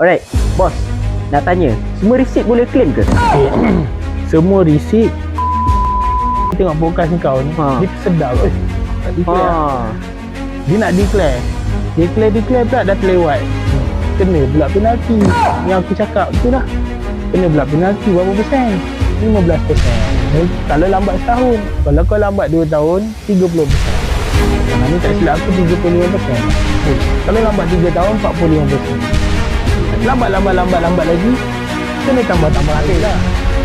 Alright, bos. Nak tanya, semua receipt boleh claim ke? Semua receipt. Tengok podcast kau ni Ha. Dia Tak declare Ha. Dia nak declare. Declare-declare pula dah terlewat. Kena pula penalti. Yang aku cakap tu lah. Kena pula penalti berapa persen? 15 persen. Kalau lambat setahun. Kalau kau lambat 2 tahun 30 persen. Nah, ni tak silap aku 35 persen. Kalau lambat 3 tahun 45 persen Lambat-lambat-lambat-lambat lagi Kena tambah-tambah lagi lah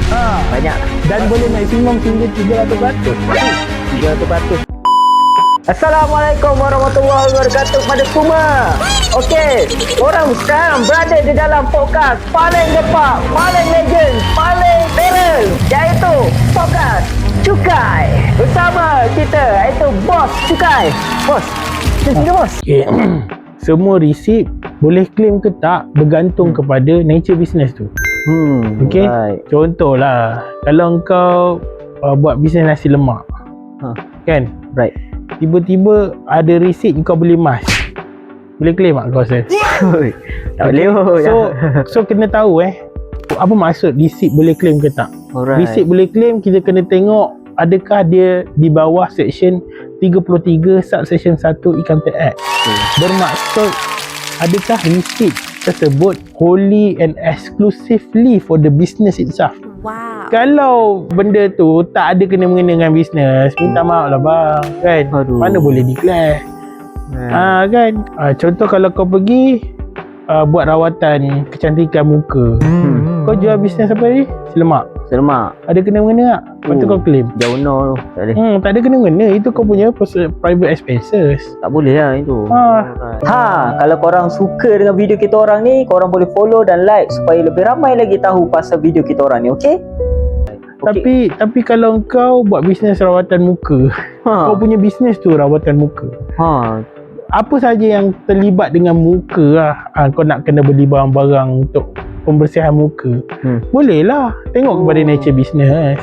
Ha, Banyak. dan boleh maksimum hingga 300 batus 300 batus. Assalamualaikum warahmatullahi wabarakatuh pada semua. Okey, orang sekarang berada di dalam podcast paling gepak, paling legend, paling viral iaitu podcast Cukai. Bersama kita iaitu Bos Cukai. Bos, sini bos. Okay. Semua receipt boleh claim ke tak bergantung kepada nature business tu. Hmm, Okey. Right. Contohlah, kalau kau uh, buat bisnes nasi lemak. Ha. Kan? Right. Tiba-tiba ada receipt kau beli emas. Boleh claim tak kau rasa? tak boleh oh. So, so kena tahu eh. Apa maksud receipt boleh claim ke tak? Alright. Receipt boleh claim, kita kena tengok adakah dia di bawah section 33 subsection 1 Income Tax Act. Okay. Bermaksud adakah receipt tersebut wholly and exclusively for the business itself. Wow. Kalau benda tu tak ada kena mengena dengan bisnes, minta maaf lah bang. Kan? Aduh. Mana boleh declare? Hmm. Ah kan? Ah, contoh kalau kau pergi ah, buat rawatan kecantikan muka. Hmm. Kau jual bisnes apa ni? Selemak. Selamat. Ada kena mengena tak? Lepas tu Oh. kau claim. Jauh no tu. Tak boleh. Hmm, tak ada kena mengena. Itu kau punya private expenses. Tak boleh lah itu. Ha. Ha, kalau korang suka dengan video kita orang ni, korang boleh follow dan like supaya lebih ramai lagi tahu pasal video kita orang ni, okey? Tapi tapi kalau kau buat bisnes rawatan muka, ha, kau punya bisnes tu rawatan muka. ha, Apa saja yang terlibat dengan muka lah. Ha, kau nak kena beli barang-barang untuk pembersihan muka. Hmm. Boleh lah. Tengok kepada Oh. nature business.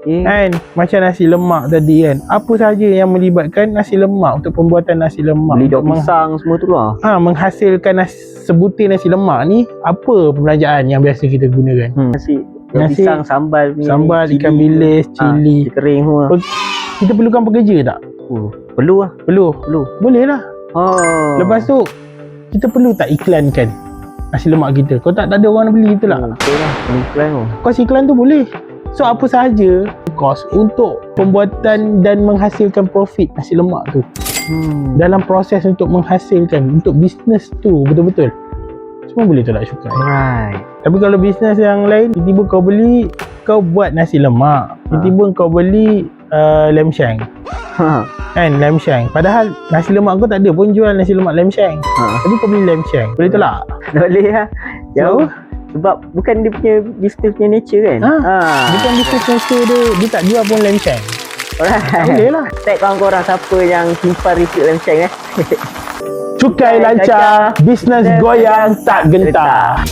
okay. Kan? Macam nasi lemak tadi kan. Apa saja yang melibatkan nasi lemak untuk pembuatan nasi lemak. beli daun meng- pisang semua tu lah. ha, menghasilkan nasi, sebutir nasi lemak ni apa perbelanjaan yang biasa kita gunakan? Hmm. Nasi, daun Nasi, pisang, sambal punya Sambal, ni, ikan cili. bilis, Ha, cili. cili kering semua. Kita perlukan pekerja tak? Oh, perlu lah, Perlu. perlu. Boleh lah. Oh. Lepas tu kita perlu tak iklankan nasi lemak kita. Kau tak, tak ada orang nak beli kita lah. Oh, betul lah, iklan tu. Kos iklan tu boleh. So apa sahaja kos untuk pembuatan dan menghasilkan profit nasi lemak tu. Hmm. Dalam proses untuk menghasilkan untuk bisnes tu betul-betul. Semua boleh tolak syukur. Alright. Tapi kalau bisnes yang lain, tiba-tiba kau beli, kau buat nasi lemak. Tiba-tiba kau beli uh, lamb shank. Ha. Kan, lamb shank. Padahal nasi lemak kau tak ada pun jual nasi lemak lamb shank. Ha. Tapi kau beli lamb shank. Boleh tolak? Tak boleh lah. Jauh. So, Sebab bukan dia punya business punya nature kan? Ha. ha. Bukan bisnes nature dia, dia tak jual pun shank. Tak Alright. boleh lah. Tag kawan korang siapa yang simpan receipt dalam shank eh. Cukai lancar, bisnes goyang tak gentar.